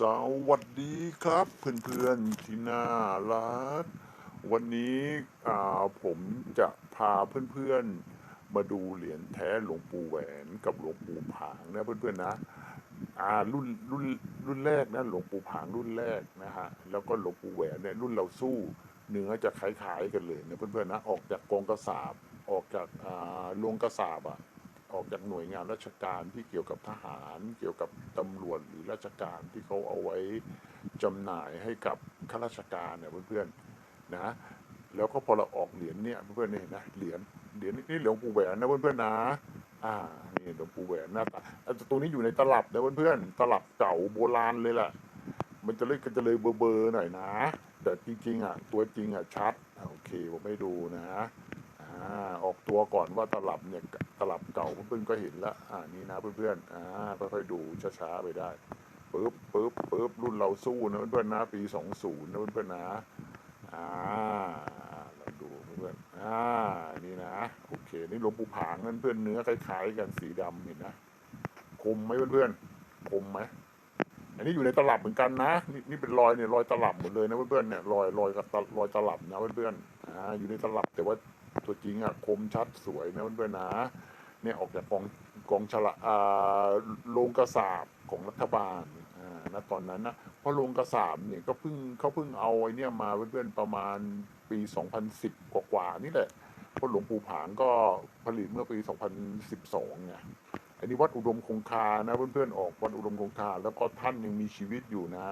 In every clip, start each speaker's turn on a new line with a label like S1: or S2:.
S1: สวัสดีครับเพื่อนๆที่น่ารักวันนี้ผมจะพาเพื่อนๆมาดูเหรียญแท้หลวงปู่แหวนกับหลวงปู่ผางนะเพื่อนๆนะอ่ารุ่นรุ่นรุ่นแรกนะหลวงปู่ผางรุ่นแรกนะฮะแล้วก็หลวงปู่แหวนเนี่ยรุ่นเราสู้เนื้อจะคล้ายๆกันเลยนะเพื่อนๆนะออกจากกองกระสาบออกจากโรงกระสาบอะ ออกจากหน่วยงานราชการที่เกี่ยวกับทหาร เกี่ยวกับตำรวจหรือราชการที่เขาเอาไว้จำหน่ายให้กับข้าราชการเนี่ยเพื่อนๆนะแล้วก็พอเราออกเหรียญเนี่ยเพื่อนๆนี่นะเหรียญเหรียญนี่หลวงปู่แหวนนะเพื่อนๆนะอ่านี่หลวงปู่แหวนหน้าตาตัวนี้อยู่ในตลับนะเพื่อนๆตลับเก่าโบราณเลยแหละมันจะเล่นกันจะเลยเบอร์ๆหน่อยนะ แต่จริงๆอะตัวจริงอะชัดโอเคผมให้ดูนะ อ่าออกตัวก่อนว่าตลับเนี่ยตลับเก่าเพื่อนก็เห็นล้วอ่านี่นะเพื่อนๆอ่าค่อยๆดูช้าๆไปได้ปึ๊บปึ๊บปึ๊บรุ่นเราสู้นะเพื่อนๆนะปีสองศูนย์นะเพื่อนๆนะอ่าเราดูเพื่อนๆอ่านี่นะโอเคนี่หลวงปู่ผางนั่นเพื่อนเนื้อคล้ายๆกันสีดำเห็นนะคมไหมเพื่อนๆคมไหมอันนี้อยู่ในตลับเหมือนกันนะนี่นี่เป็นรอยเนี่ยรอยตลับหมดเลยนะเพื่อนๆเนี่ยรอยรอยกับรอยตลับนะเพื่อนๆอ่าอยู่ในตลับแต่ว่า ตัวจริงอะคมชัดสวยนะเพื่อนๆนะเนี่ยออกจากกองกองฉลาอ่าโรงกระสาบของรัฐบาลอ่าณตอนนั้นนะเพราะโรงกระสาบเนี่ยก็เพิ่งเขาเพิ่งเอาไอ้เนี่ยมาเพื่อนๆประมาณปี 2010 กว่าๆนี่แหละเพราะหลวงปู่ผางก็ผลิตเมื่อปี 2012ไงอันนี้วัดอุดมคงคานะเพื่อนๆออกวัดอุดมคงคา แล้วก็ท่านยังมีชีวิตอยู่นะ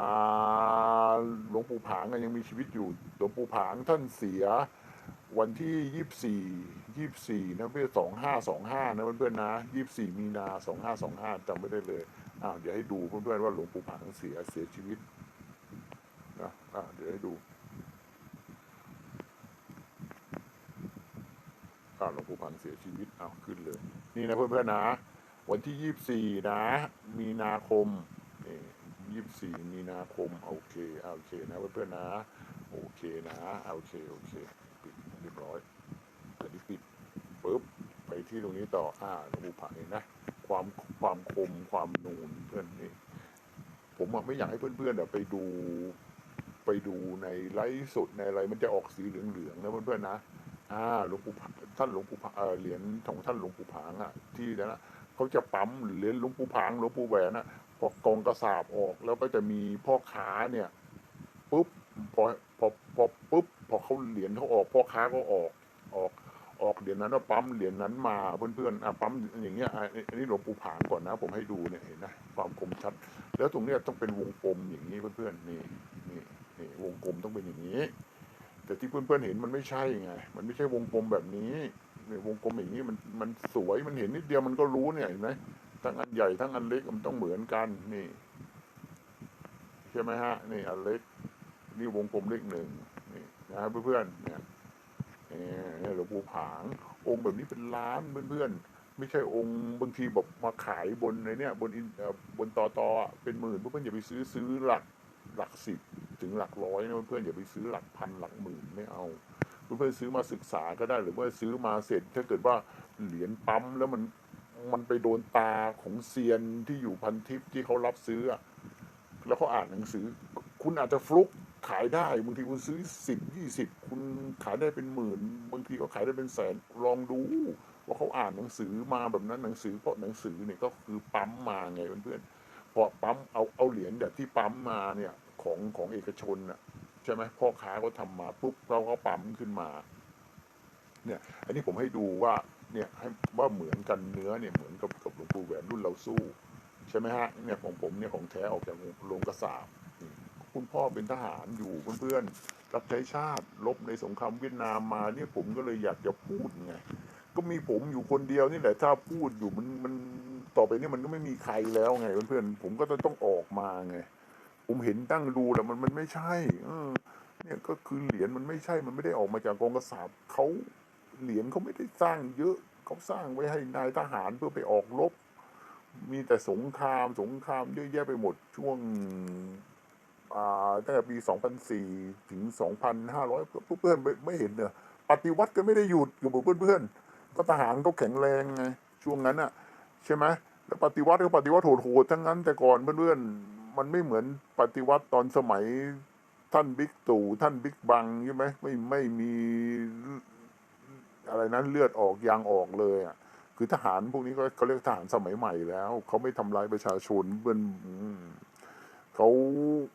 S1: อ่าหลวงปู่ผางยังมีชีวิตอยู่หลวงปู่ผางท่านเสีย วันที่ยี่สี่ยี่สี่นะเพื่อนสองห้าสองห้านะเพื่อนๆนะยี่สี่มีนาสองห้าสองห้าจำไม่ได้เลยอ้าวเดี๋ยวให้ดูเพื่อนๆว่าหลวงปู่ผางเสียเสียชีวิตนะอ่าเดี๋ยวให้ดูอ่าหลวงปู่ผางเสียชีวิตเอาวขึ้นเลย นี่นะเพื่อนๆนะ วันที่ยี่สี่นะ มีนาคมนี่ยี่สี่มีนาคมโอเคโอเคนะเพื่อนๆนะ โอเคนะโอเคโอเค รียบร้อยอันนี้ปิดปุ๊บไปที่ตรงนี้ต่ออ่าหลวงปู่ผาเองนะ ความความคมความนูนเพื่อนนี่ผมไม่อยากให้เพื่อนๆไปดูไปดูในไลฟ์สดในอะไรมันจะออกสีเหลืองๆนะเพื่อนๆนะอ่าหลวงปู่ท่านหลวงปู่เหรียญของท่านหลวงปู่ผางอะที่นั่นนะเขาจะปั๊มเหรียญหลวงปู่ผางหลวงปู่แหวนนะพอกองกระสาบออกแล้วก็จะมีพ่อค้าเนี่ยปุ๊บพอ พอปุ๊บพอเขาเหรียญเขาออกพ่อค้าก็ออกออกออกเหรียญนั้นว่าปั๊มเหรียญนั้นมาเพื่อนๆอะปั๊มอย่างเงี้ยอันนี้หลวงปู่ผางก่อนนะ ผมให้ดูเนี่ยเห็นนะความคมชัด แล้วตรงเนี้ยต้องเป็นวงกลมอย่างนี้เพื่อนๆนี่นี่นี่วงกลมต้องเป็นอย่างนี้ แต่ที่เพื่อนๆเห็นมันไม่ใช่ไงมันไม่ใช่วงกลมแบบนี้เนี่ยวงกลมอย่างนี้มันมันสวยมันเห็นนิดเดียวมันก็รู้เนี่ยเห็นไหมทั้งอันใหญ่ทั้งอันเล็กมันต้องเหมือนกันนี่ใช่ไหมฮะนี่อันเล็ก นี่วงกลมเลขหนึ่งนี่นะเพื่อนๆเนี่ยเนี่ยหลวงปู่ผาง องค์แบบนี้เป็นล้านเพื่อนๆไม่ใช่องค์บางทีแบบมาขายบนในเนี่ยบนอินบนต่อต่อเป็นหมื่นเพื่อนๆอย่าไปซื้อซื้อหลักหลักสิบถึงหลักร้อยนะเพื่อนๆอย่าไปซื้อหลักพันหลักหมื่นไม่เอาเพื่อนๆซื้อมาศึกษาก็ได้หรือว่าซื้อมาเสร็จ ถ้าเกิดว่าเหรียญปั๊มแล้วมันมันไปโดนตาของเซียนที่อยู่พันทิปที่เขารับซื้อ แล้วเขาอ่านหนังสือ คุณอาจจะฟลุก ขายได้บางทีคุณซื้อสิบยี่สิบคุณขายได้เป็นหมื่นบางทีก็ขายได้เป็นแสนลองดูว่าเขาอ่านหนังสือมาแบบนั้นหนังสือเพราะหนังสือเนี่ยก็คือปั๊มมาไงเพื่อนๆพอปั๊มเอาเอาเหรียญแบบที่ปั๊มมาเนี่ยของของเอกชนน่ะใช่ไหมพ่อค้าก็ทำมาปุ๊บเราก็ปั๊มขึ้นมา เนี่ย อันนี้ผมให้ดูว่าเนี่ยให้ว่าเหมือนกันเนื้อเนี่ยเหมือนกับกับหลวงปู่แหวนรุ่นเราสู้ ใช่ไหมฮะเนี่ยของผมเนี่ยของแท้ออกจากโรงกระสาบ คุณพ่อเป็นทหารอยู่เพื่อนๆรับใช้ชาติลบในสงครามเวียดนามมาเนี่ยผมก็เลยอยากจะพูดไงก็มีผมอยู่คนเดียวนี่แหละถ้าพูดอยู่มันมันต่อไปนี่มันก็ไม่มีใครแล้วไงเพื่อนๆผมก็จะต้องออกมาไงผมเห็นตั้งดูแล้วมันมันไม่ใช่ เออ เนี่ยก็คือเหรียญมันไม่ใช่มันไม่ได้ออกมาจากกองกษัตริย์เขาเหรียญเขาไม่ได้สร้างเยอะเขาสร้างไว้ให้นายทหารเพื่อไปออกรบมีแต่สงครามสงครามเยอะแยะไปหมดช่วง ตั้งแต่ปี 2004 ถึง 2,500 เพื่อนๆไม่ไม่เห็นเนอะปฏิวัติก็ไม่ได้หยุดอยู่กับเพื่อนๆก็ทหารเขาแข็งแรงไงช่วงนั้นอะใช่ไหมแล้วปฏิวัติก็ปฏิวัติโหดๆทั้งนั้นแต่ก่อนเพื่อนๆมันไม่เหมือนปฏิวัติตอนสมัยท่านบิ๊กตู่ท่านบิ๊กบังใช่ไหมไม่ไม่มีอะไรนั้นเลือดออกยางออกเลยอะคือทหารพวกนี้ก็เขาเรียกทหารสมัยใหม่แล้ว เขาไม่ทำร้ายประชาชนเป็นอืม เขา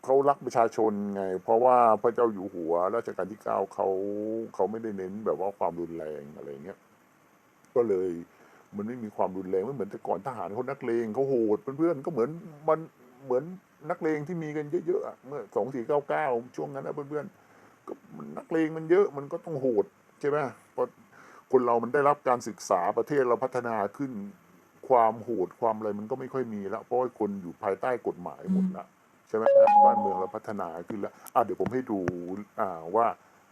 S1: เขารักประชาชนไง เพราะว่าพระเจ้าอยู่หัวรัชกาลที่เก้าเขาเขาไม่ได้เน้นแบบว่าความรุนแรงอะไรเงี้ยก็เลยมันไม่มีความรุนแรงไม่เหมือนแต่ก่อนทหารเขานักเลงเขาโหดเพื่อนๆก็เหมือนมันเหมือนนักเลงที่มีกันเยอะๆเมื่อสองสี่เก้าเก้าช่วงนั้นนะเพื่อนๆก็มันนักเลงมันเยอะมันก็ต้องโหดใช่ไหมพราะคนเรามันได้รับการศึกษาประเทศเราพัฒนาขึ้นความโหดความอะไรมันก็ไม่ค่อยมีแล้วเพราะคนอยู่ภายใต้กฎหมายหมดละ ใช่ไหมบ้านเมืองเราพัฒนาขึ้นแล้วอะเดี๋ยวผมให้ดูอ่าว่า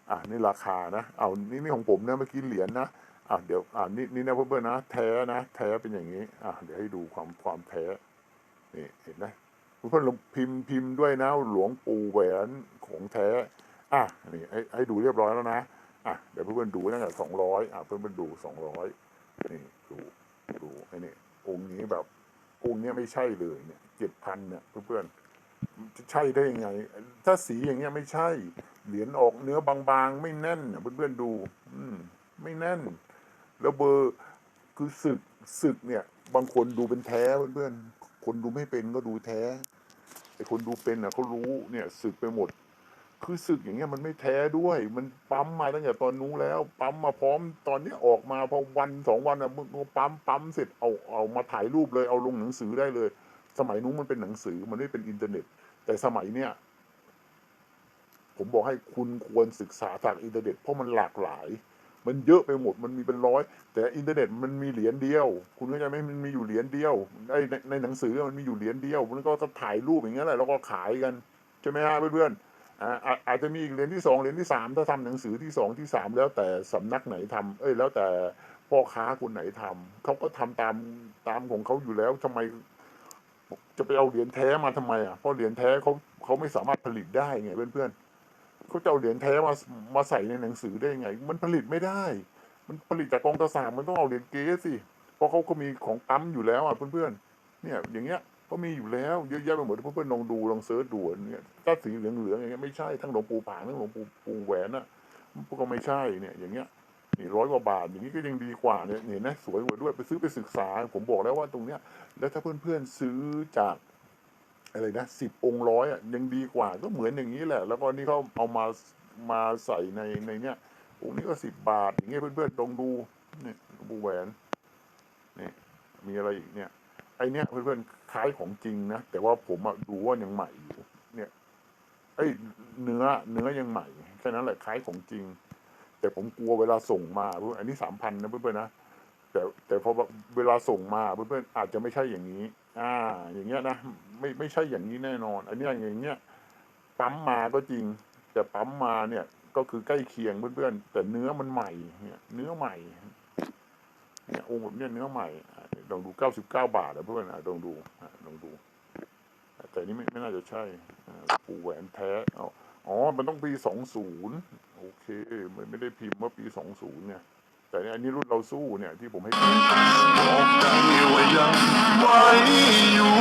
S1: อ่านี่ราคานะเอานี่นี่ของผมนะเมื่อกี้เหรียญนะอะเดี๋ยวอ่านี่นี่นะเพื่อนๆนะ แท้นะ แท้เป็นอย่างนี้อะเดี๋ยวให้ดูความความแท้นี่เห็นไหมเพื่อนๆพิมพ์พิมพ์ด้วยนะ หลวงปู่แหวนของแท้อะนี่ให้ให้ดูเรียบร้อยแล้วนะอะเดี๋ยวเพื่อนๆดูตั้งแต่สองร้อยอะเพื่อนๆดูสองร้อยนี่ดูดูไอ้นี่องค์นี้แบบองค์นี้ไม่ใช่เลยเนี่ยเจ็ดพันเนี่ยเพื่อนๆ ใช่ได้ยังไง ถ้าสีอย่างเงี้ยไม่ใช่ เหรียญออกเนื้อบางๆ ไม่แน่นเพื่อนๆดู อืม ไม่แน่น แล้วเบอร์คือศึกศึกเนี่ย บางคนดูเป็นแท้เพื่อนๆคนดูไม่เป็นก็ดูแท้ไอ้คนดูเป็นอะเขารู้เนี่ยศึกไปหมด คือศึกอย่างเงี้ยมันไม่แท้ด้วย มันปั๊มมาตั้งแต่ตอนนู้นแล้ว ปั๊มมาพร้อมตอนนี้ออกมาพอวันสองวันอะมึงปั๊มปั๊มเสร็จเอาเอามาถ่ายรูปเลยเอาลงหนังสือได้เลย สมัยนู้นมันเป็นหนังสือมันไม่เป็นอินเทอร์เน็ต แต่สมัยเนี้ยผมบอกให้คุณควรศึกษาจากอินเทอร์เน็ตเพราะมันหลากหลาย มันเยอะไปหมดมันมีเป็นร้อย แต่อินเทอร์เน็ตมันมีเหรียญเดียว คุณเข้าใจไหมมันมีอยู่เหรียญเดียวไอ้ในในหนังสือมันมีอยู่เหรียญเดียวมันก็จะถ่ายรูปอย่างเงี้ยแหละแล้วก็ขายกันใช่ไหมฮะเพื่อนๆอ่าอาอาจจะมีอีกเหรียญที่สองเหรียญที่สามถ้าทำหนังสือที่สองที่สามแล้วแต่สำนักไหนทำเอ้ยแล้วแต่พ่อค้าคนไหนทำเขาก็ทำตามตามของเขาอยู่แล้วทำไม จะไปเอาเหรียญแท้มาทำไมอะเพราะเหรียญแท้เขาเขาไม่สามารถผลิตได้ไงเพื่อนๆเขาจะเอาเหรียญแท้มามาใส่ในหนังสือได้ยังไง มันผลิตไม่ได้ มันผลิตจากกองกระสาบมันต้องเอาเหรียญเก๊สิเพราะเขาก็มีของปั๊มอยู่แล้วอะเพื่อนๆเนี่ย อย่างเงี้ยก็มีอยู่แล้วเยอะแยะไปหมดเพื่อนๆลองดูลองเสิร์ชดูเนี่ยถ้าสีเหลืองๆอย่างเงี้ยไม่ใช่ทั้งหลวงปู่ผางทั้งหลวงปู่ปู่แหวนน่ะมันก็ไม่ใช่เนี่ย อย่างเงี้ย นี่ร้อยกว่าบาทอย่างนี้ก็ยังดีกว่าเนี่ยเห็นไหมสวยกว่าด้วยไปซื้อไปศึกษา ผมบอกแล้วว่าตรงเนี้ย แล้วถ้าเพื่อนๆซื้อจากอะไรนะสิบองค์ร้อยอะยังดีกว่าก็เหมือนอย่างนี้แหละ แล้วก็นี่เขาเอามามาใส่ในในเนี้ยองค์นี้ก็สิบบาท อย่างเงี้ยเพื่อนๆลองดูเนี่รูปแหวนนี่มีอะไรอีกเนี่ย ไอเนี้ยเพื่อนๆคล้ายของจริงนะแต่ว่าผมดูว่ายังใหม่อยู่เนี่ยไอยเนื้อเนื้อยังใหม่แค่นั้นแหละคล้ายของจริง แต่ผมกลัวเวลาส่งมาเพื่อนอันนี้สามพันนะเพื่อนๆนะแต่แต่พอเวลาส่งมาเพื่อนๆอาจจะไม่ใช่อย่างนี้ อ่า อย่างเงี้ยนะไม่ไม่ใช่อย่างนี้แน่นอน อันนี้อย่างเงี้ยปั๊มมาก็จริง แต่ปั๊มมาเนี่ย ก็คือใกล้เคียงเพื่อนๆแต่เนื้อมันใหม่เนี่ยเนื้อใหม่เนี่ยองค์แบบเนี้ยเนื้อใหม่ลองดูเก้าสิบเก้าบาทนะเพื่อนอะลองดูลองดู แต่นี่ไม่ไม่น่าจะใช่ปูแหวนแท้อ๋อมันต้องปีสองศูนย์ โอเคมันไม่ได้พิมพ์ว่าปีสองศูนย์เนี่ย แต่เนี่ยอันนี้รุ่นเราสู้เนี่ยที่ผมให้ดู
S2: บอกใจว่ายังไหวอยู่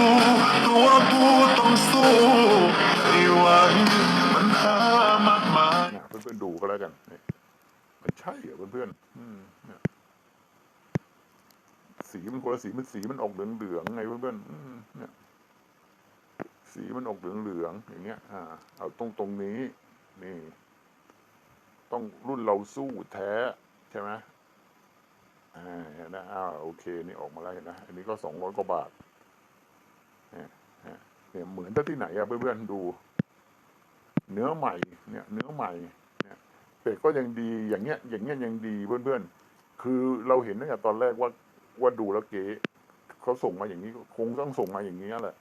S2: ตัวกูต้องสู้ให้ไหวปัญหามากมาย
S1: เนี่ยเพื่อนๆดูก็แล้วกันเนี่ยมันใช่เหรอเพื่อนๆอืมเนี่ยสีมันคนละสีมันสีมันออกเหลืองๆไงเพื่อนๆอืมเนี่ย สีมันออกเหลืองๆอย่างเงี้ย อ่า เอาตรงตรงนี้ นี่ ต้องรุ่นเราสู้แท้ใช่ไหมอ่าเห็นนะอ้าวโอเค นี่ออกมาแล้วเห็นนะอันนี้ก็สองร้อยกว่าบาทเนี่ยเนี่ยเนี่ยเหมือนที่ไหนอะเพื่อนๆดู เนื้อใหม่เนี่ย เนื้อใหม่เนี่ยแต่ก็ยังดีอย่างเงี้ย อย่างเงี้ยยังดีเพื่อนๆคือเราเห็นตั้งแต่ตอนแรกว่าว่าดูแล้วเก๋เขาส่งมาอย่างนี้คงต้องส่งมาอย่างนี้แหละ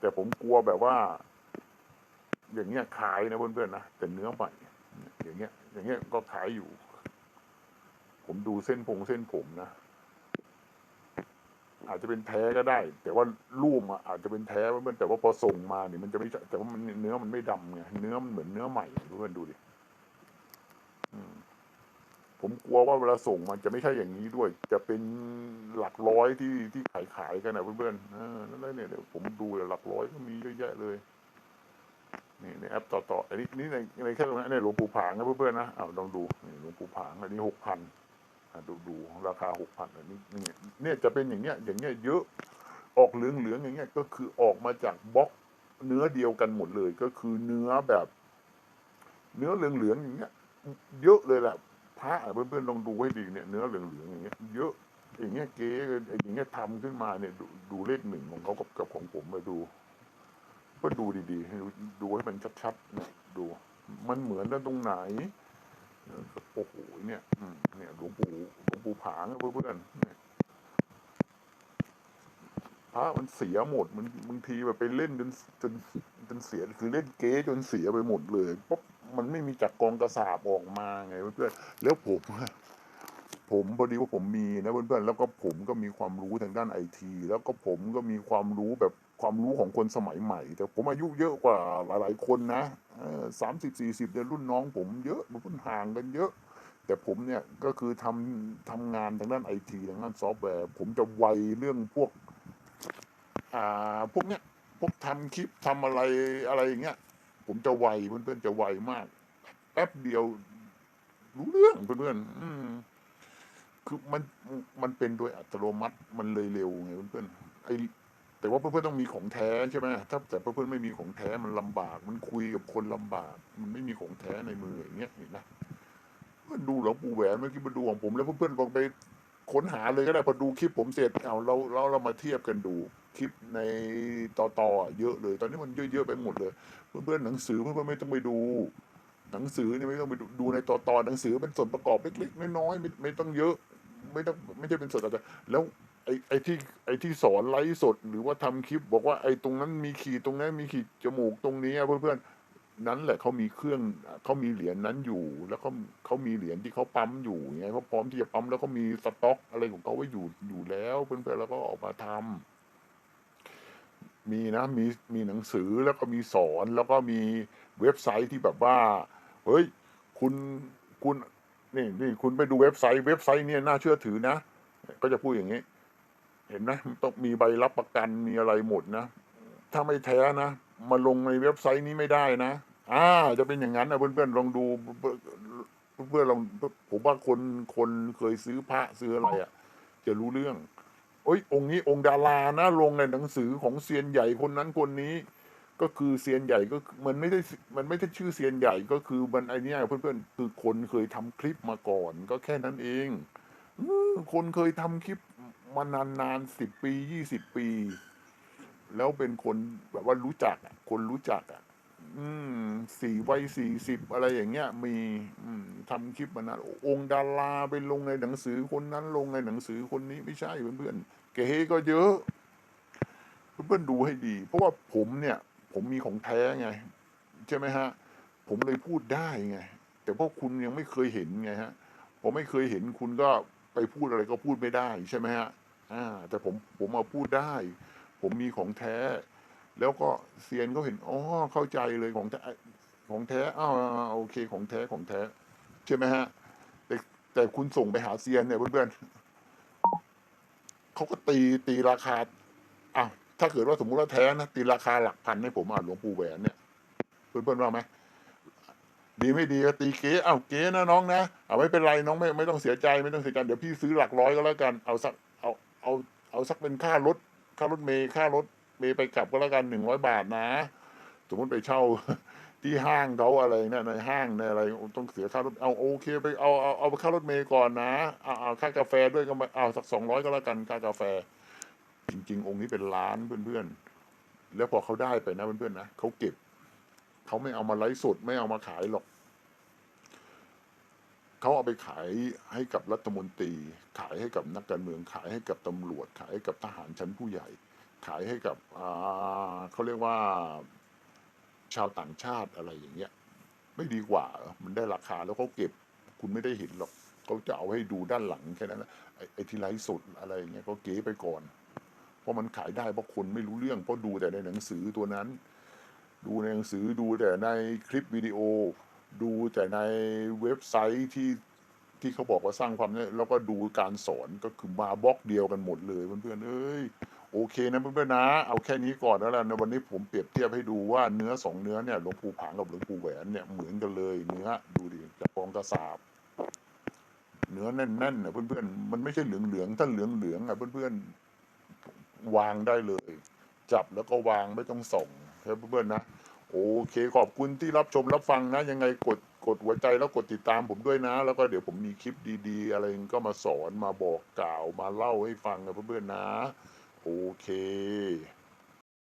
S1: แต่ผมกลัวแบบว่า อย่างเงี้ยขายนะเพื่อนๆนะแต่เนื้อใหม่อย่างเงี้ย อย่างเงี้ยก็ขายอยู่ ผมดูเส้นพงเส้นผมนะ อาจจะเป็นแท้ก็ได้ แต่ว่ารูปอะอาจจะเป็นแท้เพื่อนแต่ว่าพอส่งมาเนี่ยมันจะไม่แต่ว่ามันเนื้อมันไม่ดำไงเนื้อมันเหมือนเนื้อใหม่เพื่อนดูดิผมกลัวว่าเวลาส่งมันจะไม่ใช่อย่างนี้ด้วย จะเป็นหลักร้อยที่ที่ขายขายกันนะเพื่อนๆเออนั่นแหละเนี่ยเดี๋ยวผมดูเลยหลักร้อยก็มีเยอะแยะเลย นี่ในแอปต่อต่ออันนี้นี่ในในแค่ตรงนั้นเนี่ยหลวงปู่ผางนะเพื่อนๆนะอ้าวลองดูนี่หลวงปู่ผางอันนี้หกพันดูดูราคาหกพันอันนี้นี่เนี่ยจะเป็นอย่างเงี้ยอย่างเงี้ยเยอะออกเหลืองเหลืองๆอย่างเงี้ยก็คือออกมาจากบล็อกเนื้อเดียวกันหมดเลย ก็คือเนื้อแบบ เนื้อเหลืองเหลืองๆอย่างเงี้ย เยอะเลยแหละพระเพื่อนๆลองดูให้ดีเนี่ยเนื้อเหลืองเหลืองๆอย่างเงี้ยเยอะอย่างเงี้ยเก๋อย่างเงี้ยทำขึ้นมาเนี่ยดูดูเลขหนึ่งของเขากับกับของผมมาดู ก็ดูดีๆให้ดูดูให้มันชัดๆเนี่ยดู มันเหมือนกันตรงไหนโอ้โหเนี่ยเนี่ยหลวงปู่หลวงปู่ผางเพื่อนๆเนี่ยพระมันเสียหมดมันบางทีแบบไปเล่นจนจนจนเสียคือเล่นเก๊จนเสียไปหมดเลยปุ๊บมันไม่มีจากกองกระสาบออกมาไงเพื่อนๆแล้วผมผมพอดีว่าผมมีนะเพื่อนๆแล้วก็ผมก็มีความรู้ทางด้านไอทีแล้วก็ผมก็มีความรู้แบบ ความรู้ของคนสมัยใหม่ แต่ผมอายุเยอะกว่าหลาย ๆ คนนะสามสิบสี่สิบเนี่ยรุ่นน้องผมเยอะมันห่างกันเยอะ แต่ผมเนี่ยก็คือทำทำงานทางด้านไอทีทางด้านซอฟต์แวร์ ผมจะไวเรื่องพวกอ่าพวกเนี้ยพวกทำคลิปทำอะไรอะไรอย่างเงี้ยผมจะไวเพื่อนๆจะไวมากแป๊บเดียวรู้เรื่องเพื่อนๆอืมคือมันมันเป็นโดยอัตโนมัติมันเลยเร็วไงเพื่อนๆไอ แต่ว่าเพื่อนๆต้องมีของแท้ใช่ไหมถ้าแต่เพื่อนๆไม่มีของแท้มันลำบาก มันคุยกับคนลำบาก มันไม่มีของแท้ในมืออย่างเงี้ยเห็นนะเพื่อนดูหลวงปู่แหวนเมื่อกี้มาดูของผมแล้วเพื่อนๆลองไปค้นหาเลยก็ได้พอดูคลิปผมเสร็จเอาเราเราเรามาเทียบกันดูคลิปในต่อต่อเยอะเลย ตอนนี้มันเยอะๆไปหมดเลย เพื่อนๆหนังสือเพื่อนๆไม่ต้องไปดู หนังสือเนี่ยไม่ต้องไปดูดูในต่อต่อหนังสือเป็นส่วนประกอบเล็กๆน้อยๆไม่ไม่ต้องเยอะ ไม่ต้องไม่ใช่เป็นส่วนต่างๆแล้ว ไอ้ไอ้ที่ไอ้ที่สอนไลฟ์สดหรือว่าทำคลิป บอกว่าไอ้ตรงนั้นมีขีดตรงนั้นมีขีดจมูกตรงนี้อะเพื่อนๆนั้นแหละเขามีเครื่องเขามีเหรียญนั้นอยู่ แล้วเขาเขามีเหรียญที่เขาปั๊มอยู่ไงเขาพร้อมที่จะปั๊มแล้วเขามีสต็อกอะไรของเขาไว้อยู่อยู่แล้วเพื่อนๆแล้วก็ออกมาทำมีนะมีมีหนังสือแล้วก็มีสอนแล้วก็มีเว็บไซต์ที่แบบว่า เฮ้ย คุณคุณนี่นี่คุณไปดูเว็บไซต์เว็บไซต์เนี่ยน่าเชื่อถือนะ ก็จะพูดอย่างนี้ เห็นไหมต้องมีใบรับประกันมีอะไรหมดนะ ถ้าไม่แท้นะ มาลงในเว็บไซต์นี้ไม่ได้นะอ่าจะเป็นอย่างนั้นนะเพื่อนๆลองดูเพื่อนๆลองผมว่าคนคนเคยซื้อพระซื้ออะไรอะ จะรู้เรื่องโอ้ย องค์นี้องค์ดารานะลงในหนังสือของเซียนใหญ่คนนั้นคนนี้ ก็คือเซียนใหญ่ก็คือมันไม่ได้มันไม่ใช่ชื่อเซียนใหญ่ก็คือมันไอเนี้ยเพื่อนๆคือคนเคยทำคลิปมาก่อน ก็แค่นั้นเองคนเคยทำคลิป มานานนานสิบปียี่สิบปี แล้วเป็นคนแบบว่ารู้จักอะคนรู้จักอะ อืมสี่วัยสี่สิบอะไรอย่างเงี้ย มี อืมทำคลิปมานานองค์ดาราไปลงในหนังสือคนนั้นลงในหนังสือคนนี้ไม่ใช่เพื่อนๆเก๋ก็เยอะ เพื่อนๆดูให้ดี เพราะว่าผมเนี่ย ผมมีของแท้ไง ใช่ไหมฮะ ผมเลยพูดได้ไง แต่พวกคุณยังไม่เคยเห็นไงฮะ ผมไม่เคยเห็นคุณก็ ไปพูดอะไรก็พูดไม่ได้ใช่ไหมฮะอ่าแต่ผมผมมาพูดได้ ผมมีของแท้ แล้วก็เซียนเขาเห็นอ๋อเข้าใจเลยของแท้ของแท้อ้าวโอเคของแท้ของแท้ ใช่ไหมฮะแต่แต่คุณส่งไปหาเซียนเนี่ยเพื่อนๆเขาก็ตีตีราคาอ้าวถ้าเกิดว่าสมมติว่าแท้นะตีราคาหลักพันให้ผมอะหลวงปู่แหวนเนี่ยเพื่อนๆว่าไหม ดีไม่ดีก็ตีเก๋อ้าวเก๋นะน้องนะเอาไม่เป็นไรน้องไม่ไม่ต้องเสียใจไม่ต้องเสียใจเดี๋ยวพี่ซื้อหลักร้อยก็แล้วกันเอาสักเอาเอาเอาสักเป็นค่ารถค่ารถเมย์ค่ารถเมย์ไปกลับก็แล้วกันหนึ่งร้อยบาทนะ สมมติไปเช่าที่ห้างเขาอะไรเนี่ยในห้างในอะไรต้องเสียค่ารถเอาโอเคไปเอาเอาเอาไปค่ารถเมย์ก่อนนะเอาเอาค่ากาแฟด้วยก็มาเอาสักสองร้อยก็แล้วกันค่ากาแฟ จริง ๆ องค์นี้เป็นล้านเพื่อนๆแล้วพอเขาได้ไปนะเพื่อนๆนะเขาเก็บ เขาไม่เอามาไลฟ์สดไม่เอามาขายหรอก เขาเอาไปขายให้กับรัฐมนตรี ขายให้กับนักการเมือง ขายให้กับตำรวจ ขายให้กับทหารชั้นผู้ใหญ่ ขายให้กับเขาเรียกว่าชาวต่างชาติอะไรอย่างเงี้ย ไม่ดีกว่า มันได้ราคาแล้วเขาเก็บ คุณไม่ได้เห็นหรอกเขาจะเอาให้ดูด้านหลังแค่นั้นไอ้ไอ้ที่ไลฟ์สดอะไรอย่างเงี้ยก็เก๋ไปก่อน เพราะมันขายได้เพราะคนไม่รู้เรื่องเพราะดูแต่ในหนังสือตัวนั้น ดูในหนังสือดูแต่ในคลิปวิดีโอ ดูแต่ในเว็บไซต์ที่ที่เขาบอกว่าสร้างความเนี่ยแล้วก็ดูการสอนก็คือมาบล็อกเดียวกันหมดเลยเพื่อนๆเอ้ยโอเคนะเพื่อนๆนะ เอาแค่นี้ก่อนแล้วกันนะวันนี้ผมเปรียบเทียบให้ดูว่าเนื้อสองเนื้อเนี่ยหลวงปู่ผางกับหลวงปู่แหวนเนี่ยเหมือนกันเลย เนื้อดูดิกระปองกระสาบเนื้อแน่นๆนะเพื่อนๆมันไม่ใช่เหลืองๆถ้าเหลืองๆอะเพื่อนๆวางได้เลย จับแล้วก็วางไม่ต้องส่ง ครับเพื่อนๆนะโอเคขอบคุณที่รับชมรับฟังนะ ยังไงกดกดหัวใจแล้วกดติดตามผมด้วยนะ แล้วก็เดี๋ยวผมมีคลิปดีๆ อะไรก็มาสอนมาบอกกล่าวมาเล่าให้ฟังนะเพื่อนๆนะ โอเค